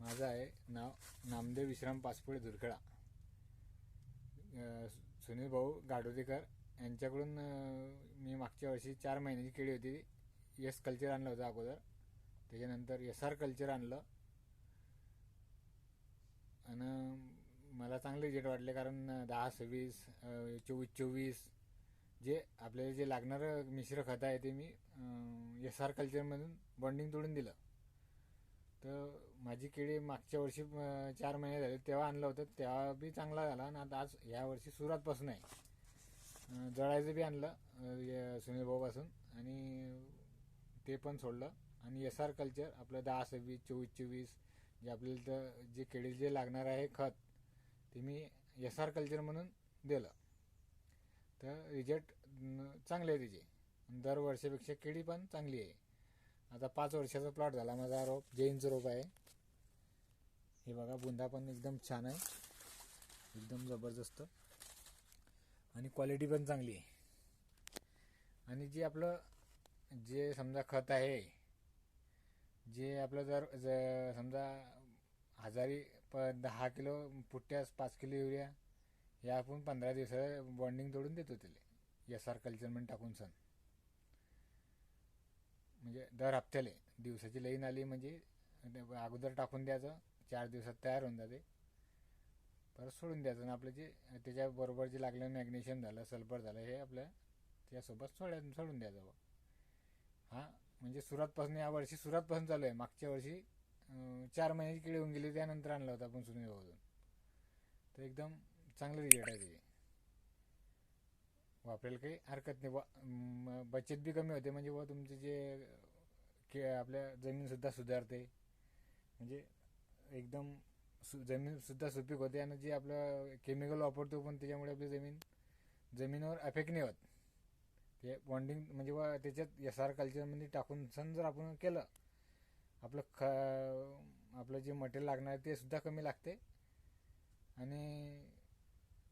माझं आहे नाव नामदेव विश्राम पासपोळे धुरखडा सुनील भाऊ गाडोदेकर. यांच्याकडून मी मागच्या वर्षी चार महिन्याची केळी होती. यस कल्चर आणलं होतं अगोदर. त्याच्यानंतर एस आर कल्चर आणलं. आणि मला चांगले रिजेट वाटले कारण दहा सव्वीस चोवीस चोवीस जे आपल्याला जे लागणारं मिश्र खत आहे ते मी एस आर कल्चरमधून बॉन्डिंग तोडून दिलं. तर माझी केळी मागच्या वर्षी चार महिने झाले. तेव्हा आणलं होतं. तेव्हा बी चांगला झाला आणि आता आज ह्या वर्षी सुरुवातपासून आहे. जळायचं बी आणलं सुनील भाऊपासून. आणि ते पण सोडलं. आणि एस आर कल्चर आपलं दहा सव्वीस चोवीस चोवीस जे आपल्याला तर जे केळी जे लागणार आहे खत ते मी एस आर कल्चर म्हणून दिलं. तर रिजल्ट चांगले आहे त्याचे. दर वर्षापेक्षा केळी पण चांगली आहे. आता पाच वर्षाचा प्लॉट झाला. माझा रोप जैनचं रोप आहे. हे बघा बुंदा पण एकदम छान आहे. एकदम जबरदस्त. आणि क्वालिटी पण चांगली आहे. आणि जे आपलं जे समजा खत आहे जे आपलं जर ज- समजा हजारी प दहा किलो पुट्ट्यास पाच किलो युरिया हे आपण पंधरा दिवसाचं बॉन्डिंग तोडून देतो त्याला एस आर कल्चरमध्ये टाकून सण. म्हणजे दर हप्त्याले दिवसाची लाईन आली म्हणजे अगोदर टाकून द्यायचं चार दिवसात तयार होऊन जाते. परत सोडून द्यायचं आणि आपलं जे त्याच्याबरोबर जे लागलं मॅग्नेशियम झालं सल्फर झालं हे आपल्या त्यासोबत सोड्या सोडून द्यायचं बुवा. हा म्हणजे सुरुवातपासून या वर्षी सुरुवातपासून चालू आहे. मागच्या वर्षी चार महिन्याची किडी होऊन गेली त्यानंतर आणलं होतं आपण सुनील तर एकदम चांगलं रिझल्ट आहे त्याचे वापरायला काही हरकत नाही बुवा. बचत बी कमी होते. म्हणजे बुवा तुमचे जे के आपल्या जमीनसुद्धा सुधारते. म्हणजे एकदम सु जमीनसुद्धा सुपीक होते आणि जे आपलं केमिकल वापरतो पण त्याच्यामुळे आपली जमीन जमिनीवर अफेक्ट नाही होत. ते बॉन्डिंग म्हणजे व त्याच्यात एस आर कल्चरमध्ये टाकून सण जर आपण केलं आपलं ख आपलं जे मटेरियल लागणार आहे ते सुद्धा कमी लागते आणि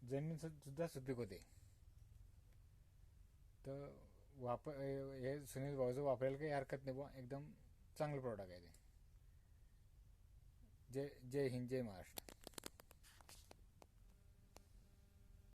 जमीन सुद्धा सुपीक होते. तर वापर हे सुनील भाऊचं वापरायला काही हरकत नाही बुवा एकदम चांगलं प्रॉडक्ट आहे ते. जय जय हिंद जय महाराष्ट्र.